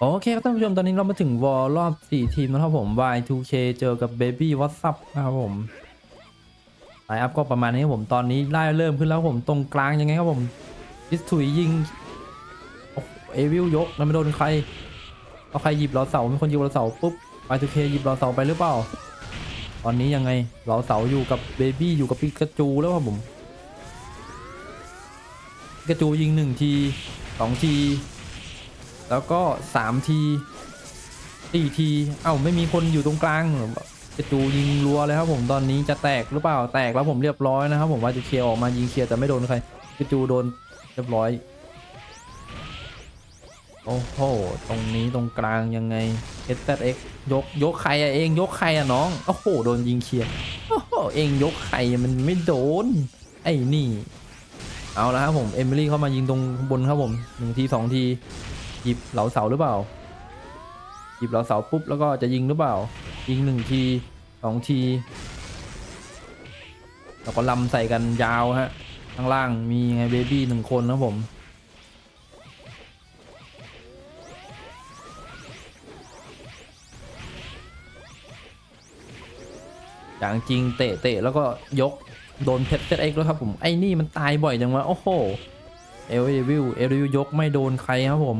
โอเคครับท่านผู้ชมตอนนี้เรามาถึงวอลรอบ 4 ทีมแล้วครับผม Y2K เจอกับ Baby What's Up นะครับผมไลน์อัพก็ประมาณนี้ครับผมตอนนี้ไล่เริ่มขึ้นแล้วครับผมตรงกลางยังไงครับผมดิสถุยยิงเอวิลยกแล้วไม่โดนใครเอาใครหยิบเราเสามีคนหยิบเราเสาปุ๊บ Y2K หยิบเราเสาไปหรือเปล่า ตอนนี้ยังไงเราเสาอยู่กับเบบี้อยู่กับปิกาจูแล้วครับผมปิกาจูยิงหนึ่งทีสองที แล้วก็สามทีสี่ที เอ้าไม่มีคนอยู่ตรงกลางกระจูยิงรัวเลยครับผมตอนนี้จะแตกหรือเปล่าแตกแล้วผมเรียบร้อยนะครับผมว่าจะเคลียร์ออกมายิงเคลียร์แต่ไม่โดนใครกระจูโดนเรียบร้อยโอ้โห ตรงนี้ตรงกลางยังไง s อ x ยกยกใครอะเองยกใครอะน้อง โอ้โห โดนยิงเคลียร์โอ้โหเองยกใครมันไม่โดน ไอ้นี่ เอาละครับผม เอมิลี่เข้ามายิงตรงบนครับผมหนึ่งทีสองที หยิบเหลาเสาหรือเปล่า หยิบเหลาเสาปุ๊บแล้วก็จะยิงหรือเปล่า ยิงหนึ่งทีสองที แล้วก็ลำใส่กันยาวฮะ ข้างล่างมีไงเบบี้หนึ่งคนนะผมอย่างจริงเตะเตะแล้วก็ยกโดนเพชรเอ็กแล้วครับผมไอ้นี่มันตายบ่อยจังวะโอ้โห เอลวิวเอลวิวยกไม่โดนใครครับผม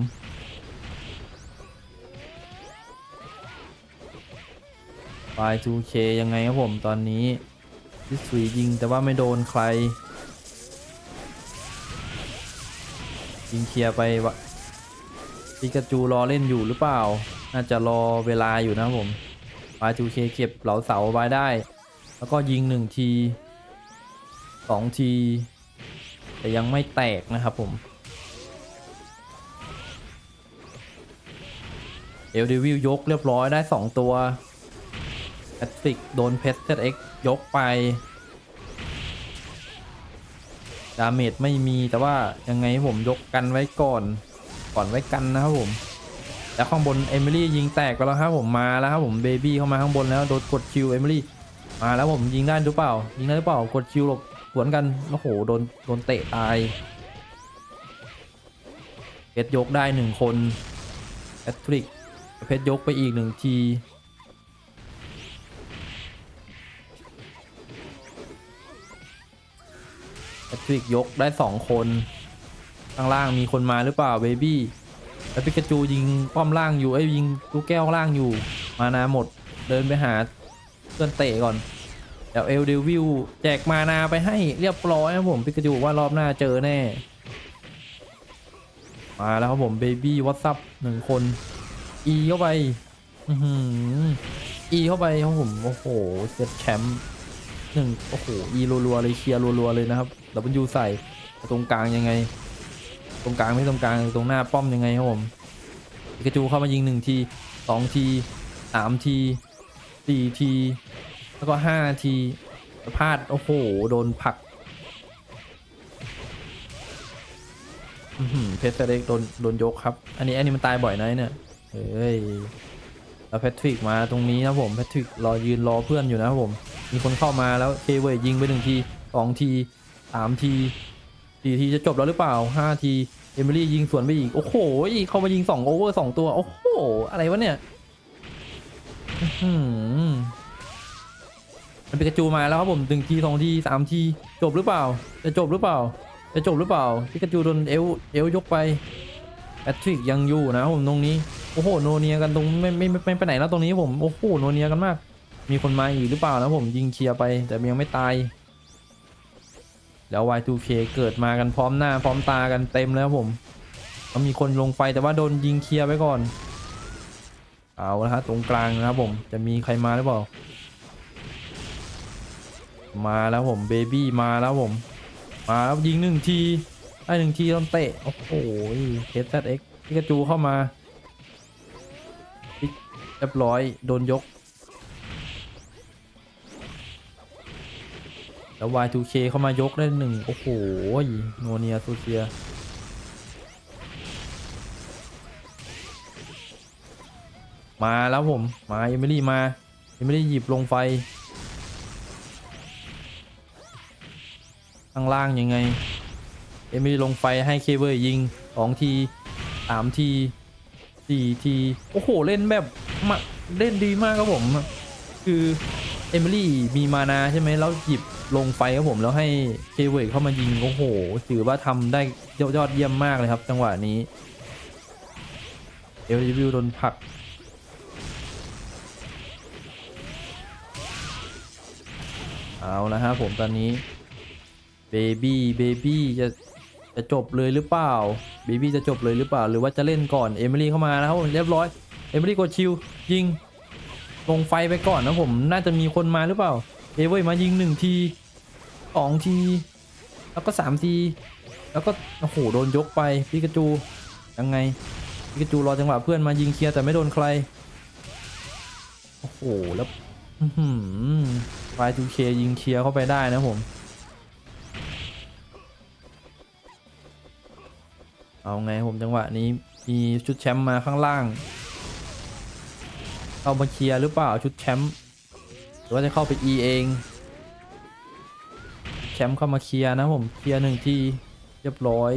Y2K ยังไงครับผมตอนนี้ดิสทรียิงแต่ว่าไม่โดนใคร ยิงเคลียร์ไปวะปิกาจูรอเล่นอยู่หรือเปล่า น่าจะรอเวลาอยู่นะครับผม Y2K เก็บเหลาเสาไว้ได้ แล้วก็ยิงหนึ่งทีสองที แต่ยังไม่แตกนะครับผมเอลดิวิลยกเรียบร้อยได้ 2 ตัว แอตติกโดนเพสเอ็กยกไป ดาเมจไม่มีแต่ว่ายังไงผมยกกันไว้ก่อน ก่อนไว้กันนะครับผม แล้วข้างบนเอมิลี่ยิงแตกไปแล้วครับผมมาแล้วครับผมเบบี้เข้ามาข้างบนแล้วโดนกดคิวเอมิลี่มาแล้วผมยิงได้หรือเปล่า ยิงได้หรือเปล่ากดคิวหลบสวนกันโอ้โหโดนโดนเตะตายเพชรยกได้หนึ่งคนแอตทริกเพชรยกไปอีกหนึ่งที แอตทริกยกได้สองคนข้างล่างมีคนมาหรือเปล่าเบบี้แล้วปิกาจูยิงป้อมล่างอยู่ไอ้ยิงลูกแก้วล่างอยู่ มานาหมดเดินไปหาเพื่อนเตะก่อนเดี๋ยวเอลเดวิลแจกมานาไปให้เรียบร้อยครับผมปิกาจูว่ารอบหน้าเจอแน่ มาแล้วครับผมเบบี้วอตซับหนึ่งคนอีเข้าไปอืออีเข้าไปครับผมโอ้โหเจ็ดแชมป์หนึ่งโอ้โหอีรัวๆเลยเคลียร์รัวๆเลยนะครับ แล้วมันยูใส่ตรงกลางยังไง ตรงกลางไม่ตรงกลางตรงหน้าป้อมยังไงครับผมปิกาจูเข้ามายิงหนึ่งทีสองทีสามทีสี่ทีแล้วก็ห้าทีพลาดโอ้โหโดนผลักเพชรเล็กโดนโดนยกครับ อันนี้อันนี้มันตายบ่อยนะเนี่ยเฮ้ยแล้วแพทริกมาตรงนี้นะผมแพทริกรอยืนรอเพื่อนอยู่นะผม มีคนเข้ามาแล้วเคเวยยิงไปหนึ่งทีสองที สามทีสี่ทีจะจบแล้วหรือเปล่าห้าทีเอมิลี่ยิงสวนไปอีก โอ้โหเขามายิงสองโอเวอร์สองตัว โอ้โห อะไรวะเนี่ยมันเป็นกระจูมาแล้วครับผมหนึ่งทีสองทีสามทีจบหรือเปล่า จะจบหรือเปล่า จะจบหรือเปล่าพิกาจูโดนเอลเอลยกไปแพทริกยังอยู่นะครับผมตรงนี้โอ้โหโนเนียกันตรงไม่ไม่ไม่ไปไหนแล้วตรงนี้ผมโอ้โหโนเนียกันมาก มีคนมาอีกหรือเปล่านะผมยิงเคลียร์ไป แต่ยังไม่ตาย แล้ว Y2K เกิดมากันพร้อมหน้าพร้อมตากันเต็มแล้วผมก็มีคนลงไฟแต่ว่าโดนยิงเคลียร์ไปก่อน เอาละฮะตรงกลางนะครับผมจะมีใครมาหรือเปล่า มาแล้วผมเบบี้มาแล้วผม มาแล้วยิงหนึ่งทีได้หนึ่งทีต้องเตะโอ้โหเอสเอ็กพิกาจูเข้ามาเรียบร้อยโดนยก แล้ว Y2K เข้ามายกได้หนึ่งโอ้โหโนเนียซูเซียมาแล้วผม มาเอมิลี่มาเอมิลี่หยิบลงไฟข้างล่างยังไงเอมิลี่ลงไฟให้เคเบิลยิงสองทีสามทีสี่ที โอ้โห เล่นแบบมาเล่นดีมากครับผม คือ เอมิลี่มีมานาใช่ไหมแล้วหยิบ ลงไฟครับผมแล้วให้เคเวกเข้ามายิง โอ้โห ถือว่าทำได้ยอดเยี่ยมมากเลยครับ จังหวะนี้ เอลวิวโดนผลัก เอาละฮะผมตอนนี้เบบี้เบบี้จะจะจบเลยหรือเปล่าเบบี้จะจบเลยหรือเปล่า หรือว่าจะเล่นก่อนเอมิลี่เข้ามานะครับผมเรียบร้อยเอมิลี่กดชิวยิงลงไฟไปก่อนนะผมน่าจะมีคนมาหรือเปล่า เอเว้ยมายิงหนึ่งทีสองที แล้วก็สามที แล้วก็โอ้โหโดนยกไปพิกาจูยังไงพิกาจูรอจังหวะเพื่อนมายิงเคลียร์แต่ไม่โดนใคร โอ้โหแล้วอื้อหือ Y2K ยิงเคลียร์เข้าไปได้นะผม เอาไงผมจังหวะนี้มีชุดแชมป์มาข้างล่างเข้ามาเคลียร์หรือเปล่าชุดแชมป์ หรือว่าจะเข้าไป E เอง แชมป์เข้ามาเคลียร์นะผม เคลียร์หนึ่งที่เรียบร้อย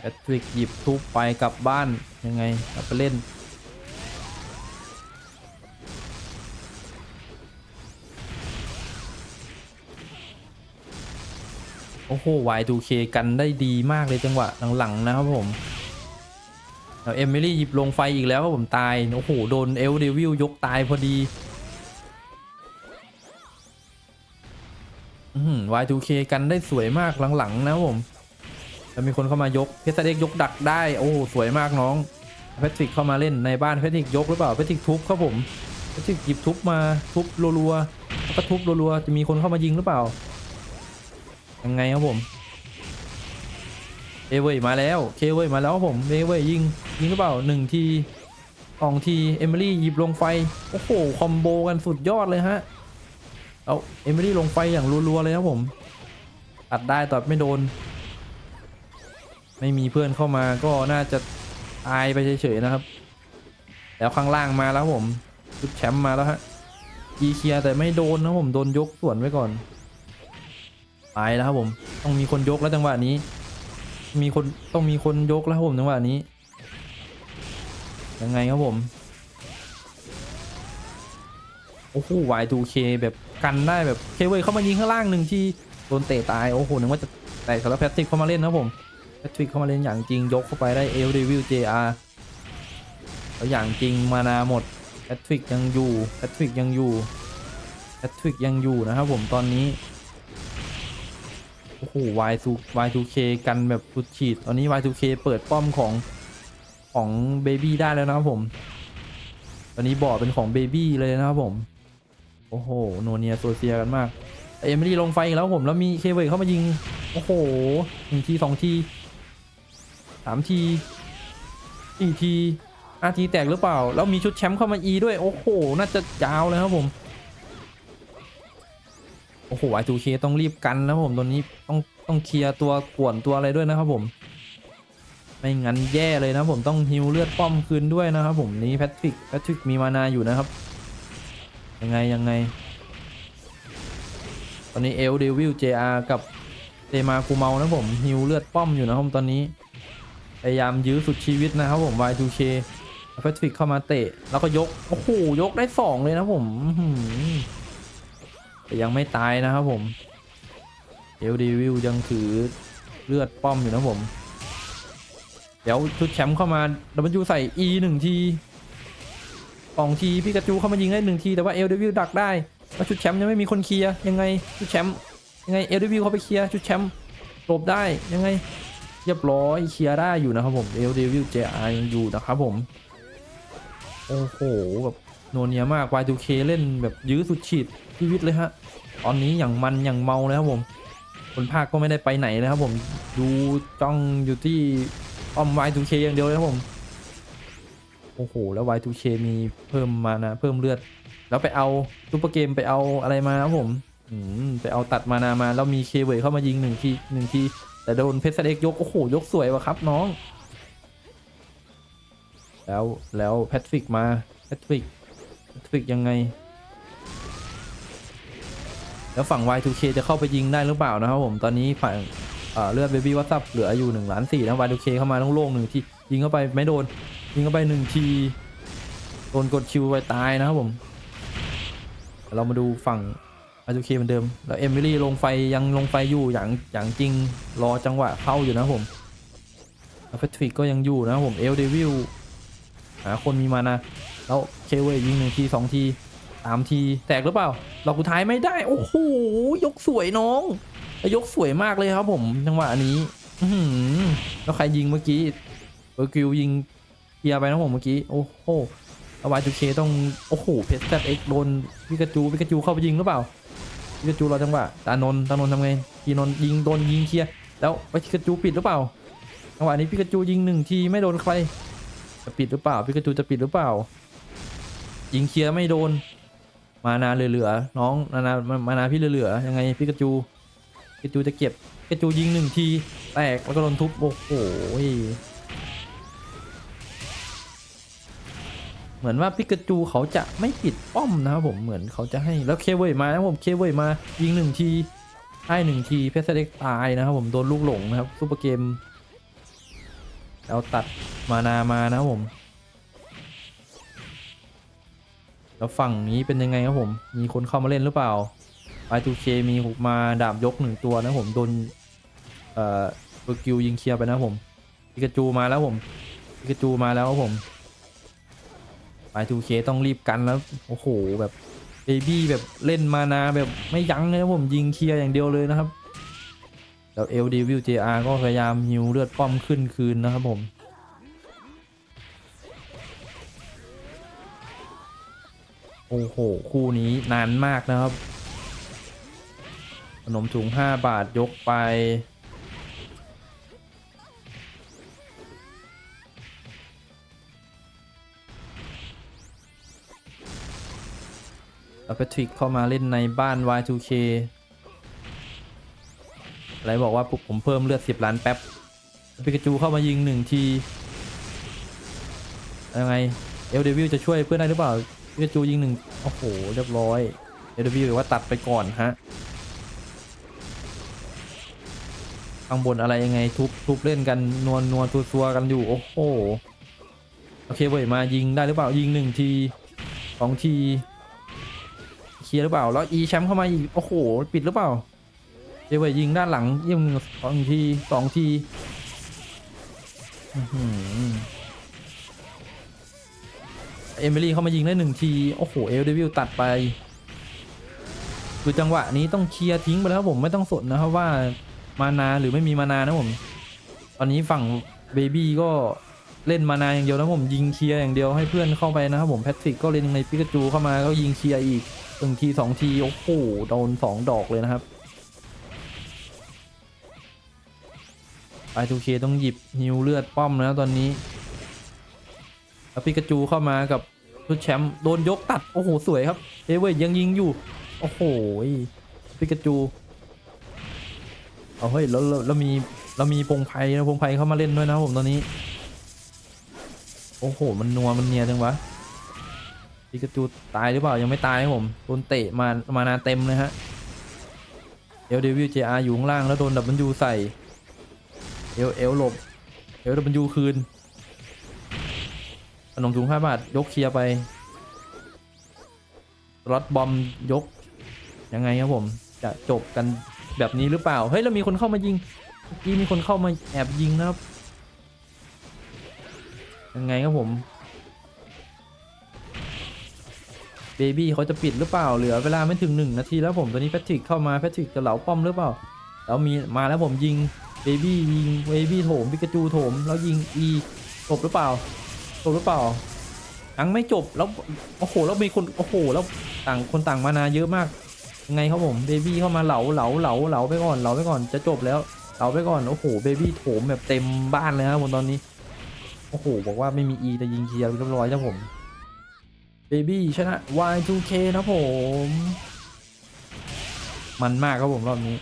แอตริกหยิบทุบไปกลับบ้านยังไงกลับไปเล่น โอ้โห Y2K กันได้ดีมากเลยจังหวะหลังๆนะครับผมแล้วเอมิลี่หยิบลงไฟอีกแล้วครับผมตาย โอ้โห โดนเอลเดวิลยกตายพอดีอื้อหือ Y2K กันได้สวยมากหลังๆนะครับผมแล้วมีคนเข้ามายก เพชรเด็กยกดักได้ โอ้โหสวยมากน้องแพทริกเข้ามาเล่นในบ้านแพทริกยกหรือเปล่าแพทริกทุบครับผมแพทริกหยิบทุบมาทุบรัวๆแล้วก็ทุบรัวๆจะมีคนเข้ามายิงหรือเปล่า ยังไงครับผมเอเวยมาแล้วเคเวยมาแล้วครับผมเอเวยยิงยิงหรือเปล่าหนึ่งทีสองทีเอมิลี่หยิบลงไฟโอ้โหคอมโบกันสุดยอดเลยฮะเอาเอมิลี่ลงไฟอย่างรัวๆเลยครับผมตัดได้แต่ไม่โดน ไม่มีเพื่อนเข้ามาก็น่าจะตายไปเฉยๆนะครับ แล้วข้างล่างมาแล้วผมชุดแชมป์มาแล้วฮะยีเคียแต่ไม่โดนนะผมโดนยกส่วนไว้ก่อน ตายแล้วครับผม ต้องมีคนยกแล้วจังหวะนี้ มีคนต้องมีคนยกแล้วครับผมจังหวะนี้ ยังไงครับผมโอ้โห Y2K แบบกันได้แบบเคเวยเข้ามายิงข้างล่างหนึ่งที่โดนเตะตาย โอ้โห นึกว่าจะแตกสำหรับแพทริกเข้ามาเล่นนะผมแพทริกเข้ามาเล่นอย่างจริงยกเข้าไปได้เอลเดวิลเจอาร์แล้วอย่างจริงมานาหมดแพทริกยังอยู่แพทริกยังอยู่แพทริกยังอยู่นะครับผมตอนนี้ โอ้โห Y2 Y2K กันแบบสุดฉีด ตอนนี้ Y2K เปิดป้อมของของเบบี้ได้แล้วนะครับผม ตอนนี้บ่อเป็นของเบบี้เลยนะครับผม โอ้โห โนเนียโซเซียกันมาก เอมิลี่ลงไฟอีกแล้วผม แล้วมีเคเวเข้ามายิง โอ้โหหนึ่งทีสองทีสามทีสี่ทีอาทีแตกหรือเปล่า แล้วมีชุดแชมป์เข้ามาอีด้วย โอ้โห น่าจะยาวเลยครับผม โอ้โหไอทูเคต้องรีบกันแล้วผมตอนนี้ต้องต้องเคลียร์ตัวป่วนตัวอะไรด้วยนะครับผม ไม่งั้นแย่เลยนะผมต้องฮิวเลือดป้อมคืนด้วยนะครับผมนี้แพทริกแพทริกมีมานาอยู่นะครับ ยังไงยังไง ตอนนี้เอลเดวิลเจอากับเตมาคูเมานะผมฮิวเลือดป้อมอยู่นะครับตอนนี้พยายามยื้อสุดชีวิตนะครับผม Y2K แพทริกเข้ามาเตะ แล้วก็ยก โอ้โห ยกได้สองเลยนะผมอื แต่ยังไม่ตายนะครับผมเอลเดวิลยังถือเลือดป้อมอยู่นะผม เดี๋ยวชุดแชมป์เข้ามาดับเบิลยูใส่ E หนึ่งทีสองทีพี่กระจูเข้ามายิงได้หนึ่งทีแต่ว่าเอลเดวิลดักได้แล้วชุดแชมป์ยังไม่มีคนเคลียร์ยังไงชุดแชมป์ยังไงเอลเดวิลเขาไปเคลียร์ชุดแชมป์หลบได้ยังไงเรียบร้อยเคลียร์ได้อยู่นะครับผมเอลเดวิลเจอายังอยู่นะครับผมโอ้โหแบบโนเนียมาก Y2K เล่นแบบยื้อสุดฉีด ชีวิตเลยฮะ ตอนนี้อย่างมันอย่างเมาเลยครับผม คนภาคก็ไม่ได้ไปไหนเลยครับผม ดูจ้องอยู่ที่อ้อม Y2K อย่างเดียวเลยครับผม โอ้โห แล้ว Y2K มีเพิ่มมานะ เพิ่มเลือด แล้วไปเอาซูเปอร์เกมไปเอาอะไรมาครับผม อืม ไปเอาตัดมานามา แล้วมีเคเวเข้ามายิงหนึ่งทีหนึ่งทีแต่โดนเพชรเด็กยก โอ้โห ยกสวยวะครับน้อง แล้วแล้วแพทริกมาแพทริกแพทริกยังไง แล้วฝั่ง Y2K จะเข้าไปยิงได้หรือเปล่านะครับผมตอนนี้ฝั่งเลือดเบบี้วัตซับเหลืออยู่1ล้านสี่นะ Y2K เข้ามาโล่งๆหนึ่งทียิงเข้าไปไม่โดน ยิงเข้าไปหนึ่งทีโดนกดคิวไปตายนะครับผม เรามาดูฝั่ง Y2K เหมือนเดิม แล้วเอมิลี่ลงไฟยังลงไฟอยู่อย่างอย่างจริงรอจังหวะเข้าอยู่นะครับผมแล้วเฟทริกก็ยังอยู่นะครับผมเอลเดวิลหาคนมีมานะ แล้วเคเวยิงหนึ่งทีสองที สามทีแตกหรือเปล่า เรากูท้ายไม่ได้ โอ้โหยกสวยน้องยกสวยมากเลยครับผมจังหวะนี้แล้วใครยิงเมื่อกี้เบอร์กิวยิงเคลียร์ไปนะผมเมื่อกี้ โอ้โหเอาวายทูเคต้อง โอ้โห เพชรแซดเอ็กโดนพิกาจูพิกาจูเข้าไปยิงหรือเปล่าพิกาจูรอจังหวะตานนท์ตานนท์ทำไงทีนนท์ยิงโดนยิงเคลียร์แล้วไปพิกาจูปิดหรือเปล่าจังหวะนี้พิกาจูยิงหนึ่งทีไม่โดนใครจะปิดหรือเปล่าพิกาจูจะปิดหรือเปล่ายิงเคลียร์ไม่โดน มานาเหลือๆน้องนานามานาพี่เหลือๆยังไงพิกาจูพิกาจูจะเก็บพิกาจูยิงหนึ่งทีแตกแล้วก็โดนทุบโอ้โหเหมือนว่าพิกาจูเขาจะไม่ปิดป้อมนะครับผมเหมือนเขาจะให้แล้วเคเวยมานะผมเคเวยมายิงหนึ่งทีให้หนึ่งทีเพชรเด็กตายนะครับผมโดนลูกหลงนะครับซูเปอร์เกมแล้วตัดมานามานะครับผม แล้วฝั่งนี้เป็นยังไงครับผม มีคนเข้ามาเล่นหรือเปล่า I2K มีมาดาบยกหนึ่งตัวนะผมโดนเอ่อเบอร์กิวยิงเคลียร์ไปนะผมพิกาจูมาแล้วผมพิกาจูมาแล้วครับผม I2K ต้องรีบกันแล้วโอ้โหแบบเบบี้แบบเล่นมานาแบบไม่ยั้งเลยนะผมยิงเคลียร์อย่างเดียวเลยนะครับแล้วเอลดีวิว JR ก็พยายามฮิวเลือดป้อมขึ้นคืนนะครับผม โอ้โห คู่นี้นานมากนะครับ ขนมถุง 5 บาทยกไป แล้วแพทริกเข้ามาเล่นในบ้าน Y2K อะไรบอกว่าปุ๊บผมเพิ่มเลือด 10 ล้านแป๊บปิกาจูเข้ามายิงหนึ่งที ยังไง เอลเดวิลจะช่วยเพื่อนได้หรือเปล่า พิกาจูยิงหนึ่งโอ้โห เรียบร้อยเอลวิวว่าตัดไปก่อนฮะข้างบนอะไรยังไงทุบทุบเล่นกันนวลนวลตัวตัวกันอยู่ โอ้โห โอเคเว้ยมายิงได้หรือเปล่ายิงหนึ่งทีสองทีเคลียร์หรือเปล่า แล้วอีแชมป์เข้ามาอีก โอ้โห ปิดหรือเปล่าเจเวยยิงด้านหลังยิงสองทีสองทีอื้อหือ เอมิลี่เข้ามายิงได้หนึ่งที โอ้โห เอลเดวิลตัดไป คือจังหวะนี้ต้องเคลียร์ทิ้งไปแล้วครับผมไม่ต้องสนนะครับว่ามานาหรือไม่มีมานานะผม ตอนนี้ฝั่งเบบี้ก็เล่นมานาอย่างเดียวนะผมยิงเคลียร์อย่างเดียวให้เพื่อนเข้าไปนะครับผมแพทริกก็เล่นในปิกาจูเข้ามาก็ยิงเคลียร์อีกหนึ่งทีสองทีโอ้โหโดนสองดอกเลยนะครับไอทูเคต้องหยิบฮิวเลือดป้อมแล้วตอนนี้ แล้วปิกาจูเข้ามากับชุดแชมป์โดนยกตัด โอ้โห สวยครับ เอเวยยังยิงอยู่ โอ้โหปิกาจูเอาเฮ้ยแล้วแล้วมีเรามีพงไพนะพงไพ่เข้ามาเล่นด้วยนะผมตอนนี้ โอ้โห มันนัวมันเนียจังวะปิกาจูตายหรือเปล่ายังไม่ตายครับผมโดนเตะมามานาเต็มเลยฮะเอลเดวิลเจอาอยู่ข้างล่างแล้วโดนดับเบิลยูใส่เอลเอลหลบเอลดับเบิลยูคืน นมถุงห้าบาท ยกเคลียร์ไปรถบอมยก ยังไงครับผม จะจบกันแบบนี้หรือเปล่า เฮ้ย แล้วมีคนเข้ามายิงเมื่อกี้มีคนเข้ามาแอบยิงนะครับ ยังไงครับผมเบบี้เขาจะปิดหรือเปล่า เหลือเวลาไม่ถึงหนึ่งนาทีแล้วผมตอนนี้แพทริกเข้ามาแพทริกจะเหลาป้อมหรือเปล่า แล้วมีมาแล้วผมยิงเบบี้ยิงเบบี้โถมปิกาจูโถมแล้วยิงอีจบหรือเปล่า จบหรือเปล่ายังไม่จบแล้วโอ้โหแล้วมีคนโอ้โหแล้วต่างคนต่างมานาเยอะมากยังไงครับผมเบบี้เข้ามาเหลาเหลาเหลาเหลาไปก่อนเหลาไปก่อนจะจบแล้วเหลาไปก่อนโอ้โหเบบี้โถมแบบเต็มบ้านเลยครับผมตอนนี้โอ้โหบอกว่าไม่มี E แต่ยิงเคลียร์เรียบร้อยแล้วผมเบบี้ชนะ Y2K นะผม มันมากครับผมรอบนี้